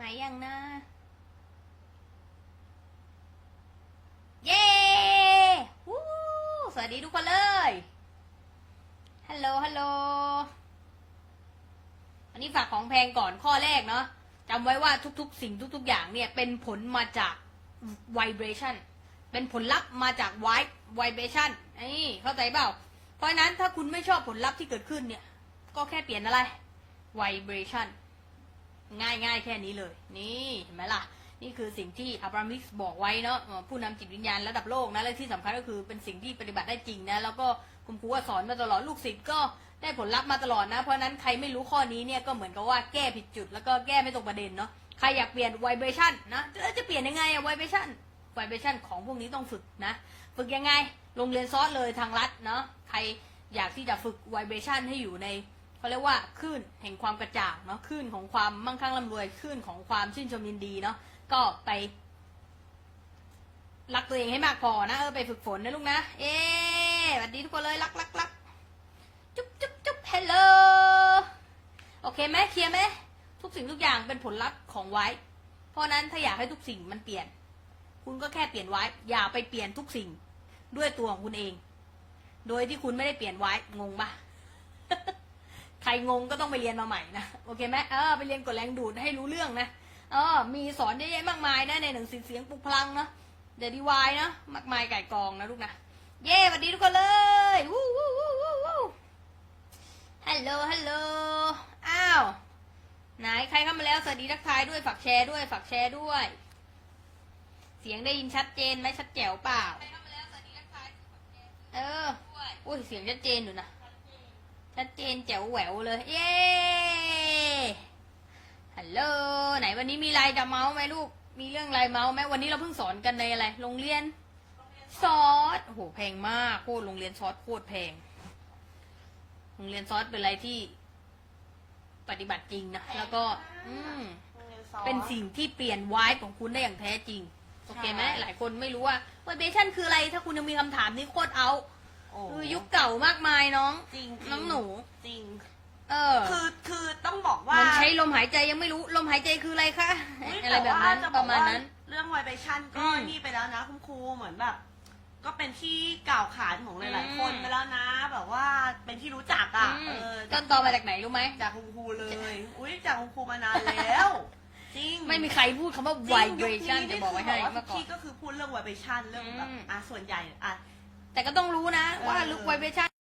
มายยังนะเย้วู้สวัสดีทุกคนเลย ฮัลโหล ฮัลโหล อันนี้ฝากของแพงก่อนข้อแรกเนาะจำไว้ว่าทุกๆ สิ่งทุก ๆ อย่างเนี่ย เป็นผลมาจาก vibration เป็นผลลัพธ์มาจาก vibe vibration นี่เข้าใจเปล่า เพราะนั้นถ้าคุณไม่ชอบผลลัพธ์ที่เกิดขึ้นเนี่ย ก็แค่เปลี่ยนอะไร vibration ง่ายง่ายแค่นี้เลย นี่เห็นไหมล่ะ นี่คือสิ่งที่อับรามิกส์บอกไว้เนาะผู้นำจิตวิญญาณระดับโลกนะและที่สำคัญก็คือเป็นสิ่งที่ปฏิบัติได้จริงนะแล้วก็คุณครูก็สอนมาตลอดลูกศิษย์ก็ได้ผลลัพธ์มาตลอดนะ เพราะนั้นใครไม่รู้ข้อนี้เนี่ยก็เหมือนกับว่าแก้ผิดจุด แล้วก็แก้ไม่ตรงประเด็นเนาะใครอยากเปลี่ยน vibration นะจะจะเปลี่ยนยังไงอะ vibration vibration ของพวกนี้ต้องฝึกนะ ฝึกยังไงโรงเรียนซอสเลยทางรัฐเนาะใครอยากที่จะฝึก vibration ให้อยู่ใน เขาเรียกว่าคลื่นแห่งความกระจ่างเนาะคลื่นของความมั่งคั่งร่ำรวยคลื่นของความชื่นชมยินดีเนาะก็ไปรักตัวเองให้มากพอนะเออไปฝึกฝนนะลูกนะ เอ๊สวัสดีทุกคนเลยรักรักรักจุ๊บจุ๊บจุ๊บฮัลโหลโอเคไหมเคลียร์ไหมทุกสิ่งทุกอย่างเป็นผลลัพธ์ของไว้ เพราะนั้นถ้าอยากให้ทุกสิ่งมันเปลี่ยน คุณก็แค่เปลี่ยนไว้ อย่าไปเปลี่ยนทุกสิ่งด้วยตัวของคุณเอง โดยที่คุณไม่ได้เปลี่ยนไว้งงปะ ใครงงก็ต้องไปเรียนมาใหม่นะโอเคไหมเออไปเรียนกดแรงดูดให้รู้เรื่องนะเออมีสอนเยอะแยะมากมายนะในหนังสือเสียงปลุกพลังนะเดดีวายนะมากมายไก่กองนะลูกนะเย้สวัสดีทุกคนเลยวู้วู้วู้วู้วู้ฮัลโหลฮัลโหลอ้าวไหนใครเข้ามาแล้วสวัสดีทักทายด้วยฝากแชร์ด้วยฝากแชร์ด้วย เสียงได้ยินชัดเจนไหมชัดแจ๋วเปล่าเอออุ้ยเสียงชัดเจนอยู่นะ ชัดเจนแจ๋วแหววเลย เย้ ฮัลโหล ไหนวันนี้มีอะไรจะเมาส์ไหมลูก มีเรื่องอะไรเมาส์ไหมวันนี้เราเพิ่งสอนกันในอะไร โรงเรียน ซอส โอ้โห แพงมาก โคตรโรงเรียนซอสโคตรแพง โรงเรียนซอสเป็นอะไรที่ ปฏิบัติจริงนะ แล้วก็ อืม เป็นสิ่งที่เปลี่ยนวายของคุณได้อย่างแท้จริง โอเคไหมหลายคนไม่รู้ว่า vibration คืออะไร ถ้าคุณยังมีคำถามนี้โคตรเอาโอ้ คือยุคเก่ามากมายน้องจริงๆน้องหนู จริง เออคือคือต้องบอกว่ามันใช้ลมหายใจยังไม่รู้ลมหายใจคืออะไรคะอุ๊ยอะไรแบบนั้นแต่ปว่าระมาณนั้นจบอกว่เรื่องไวเบชั่นก็อืมนี่ไปแล้วนะคุณครูเหมือนแบบ ก็เป็นที่กล่าวขานของหลาย อืม ๆ คนไปแล้วนะ แบบว่าเป็นที่รู้จักอะอืมเออต้นตอมาจากไหนรู้ไหมจากคุณครูเลย อุ้ยจากคุณครูมานานแล้ว จริง ไม่มีใครพูดคำว่า จริงยุค vibration นี้จะนี่บอกไว้ให้คืเมื่อก่อที่น ก็คือพูดเรื่องไวเบชั่นเรื่องแบบอืม อะส่วนใหญ่อะ แต่ก็ต้องรู้นะว่าลุกไวเบชั่น